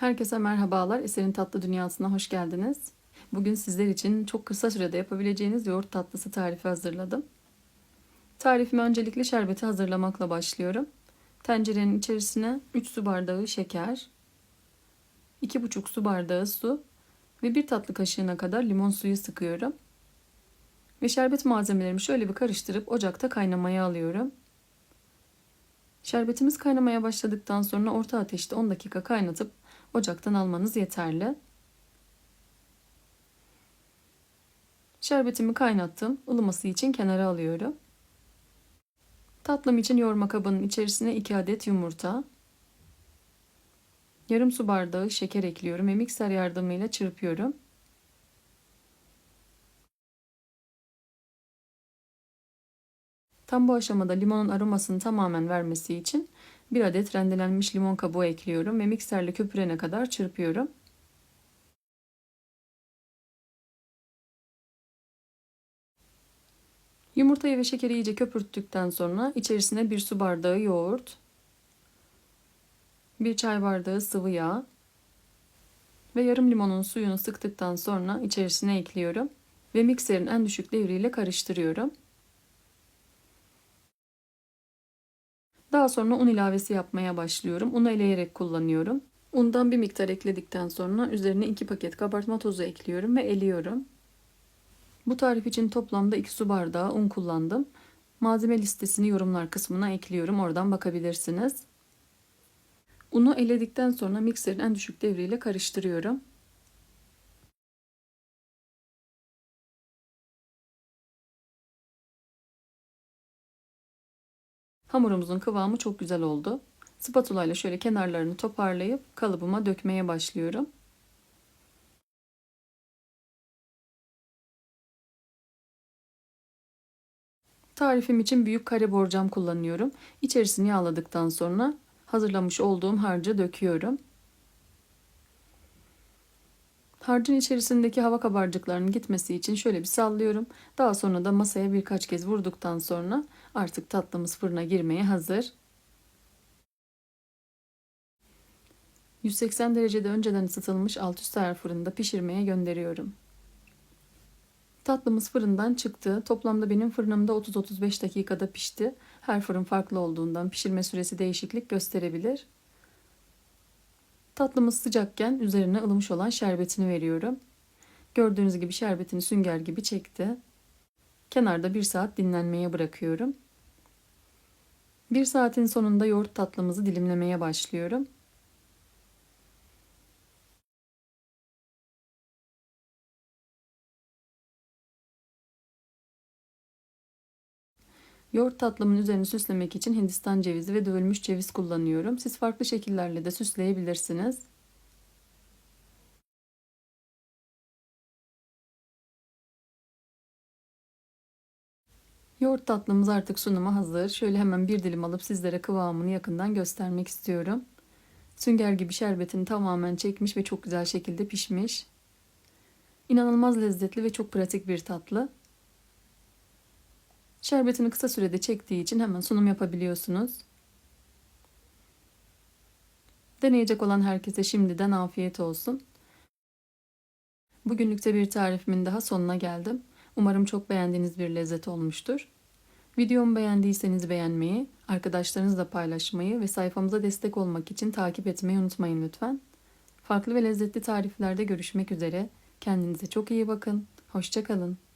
Herkese merhabalar. Eser'in Tatlı Dünyası'na hoş geldiniz. Bugün sizler için çok kısa sürede yapabileceğiniz yoğurt tatlısı tarifi hazırladım. Tarifime öncelikle şerbeti hazırlamakla başlıyorum. Tencerenin içerisine 3 su bardağı şeker, 2,5 su bardağı su ve 1 tatlı kaşığına kadar limon suyu sıkıyorum. Ve şerbet malzemelerimi şöyle bir karıştırıp ocakta kaynamaya alıyorum. Şerbetimiz kaynamaya başladıktan sonra orta ateşte 10 dakika kaynatıp ocaktan almanız yeterli. Şerbetimi kaynattım. ılıması için kenara alıyorum. Tatlım için yoğurma kabının içerisine 2 adet yumurta, yarım su bardağı şeker ekliyorum ve mikser yardımıyla çırpıyorum. Tam bu aşamada limonun aromasını tamamen vermesi için bir adet rendelenmiş limon kabuğu ekliyorum ve mikserle köpürene kadar çırpıyorum. Yumurtayı ve şekeri iyice köpürttükten sonra içerisine bir su bardağı yoğurt, bir çay bardağı sıvı yağ ve yarım limonun suyunu sıktıktan sonra içerisine ekliyorum ve mikserin en düşük devriyle karıştırıyorum. Daha sonra un ilavesi yapmaya başlıyorum. Unu eleyerek kullanıyorum. Undan bir miktar ekledikten sonra üzerine 2 paket kabartma tozu ekliyorum ve eliyorum. Bu tarif için toplamda 2 su bardağı un kullandım. Malzeme listesini yorumlar kısmına ekliyorum. Oradan bakabilirsiniz. Unu eledikten sonra mikserin en düşük devriyle karıştırıyorum. Hamurumuzun kıvamı çok güzel oldu. Spatula ile şöyle kenarlarını toparlayıp kalıbıma dökmeye başlıyorum. Tarifim için büyük kare borcam kullanıyorum. İçerisini yağladıktan sonra hazırlamış olduğum harcı döküyorum. Harcın içerisindeki hava kabarcıklarının gitmesi için şöyle bir sallıyorum. Daha sonra da masaya birkaç kez vurduktan sonra artık tatlımız fırına girmeye hazır. 180 derecede önceden ısıtılmış alt üst ayar fırında pişirmeye gönderiyorum. Tatlımız fırından çıktı. Toplamda benim fırınımda 30-35 dakikada pişti. Her fırın farklı olduğundan pişirme süresi değişiklik gösterebilir. Tatlımız sıcakken üzerine ılımış olan şerbetini veriyorum. Gördüğünüz gibi şerbetini sünger gibi çekti. Kenarda bir saat dinlenmeye bırakıyorum. Bir saatin sonunda yoğurt tatlımızı dilimlemeye başlıyorum. Yoğurt tatlımın üzerini süslemek için hindistan cevizi ve dövülmüş ceviz kullanıyorum. Siz farklı şekillerle de süsleyebilirsiniz. Yoğurt tatlımız artık sunuma hazır. Şöyle hemen bir dilim alıp sizlere kıvamını yakından göstermek istiyorum. Sünger gibi şerbetini tamamen çekmiş ve çok güzel şekilde pişmiş. İnanılmaz lezzetli ve çok pratik bir tatlı. Şerbetini kısa sürede çektiği için hemen sunum yapabiliyorsunuz. Deneyecek olan herkese şimdiden afiyet olsun. Bugünlükte bir tarifimin daha sonuna geldim. Umarım çok beğendiğiniz bir lezzet olmuştur. Videomu beğendiyseniz beğenmeyi, arkadaşlarınızla paylaşmayı ve sayfamıza destek olmak için takip etmeyi unutmayın lütfen. Farklı ve lezzetli tariflerde görüşmek üzere. Kendinize çok iyi bakın. Hoşçakalın.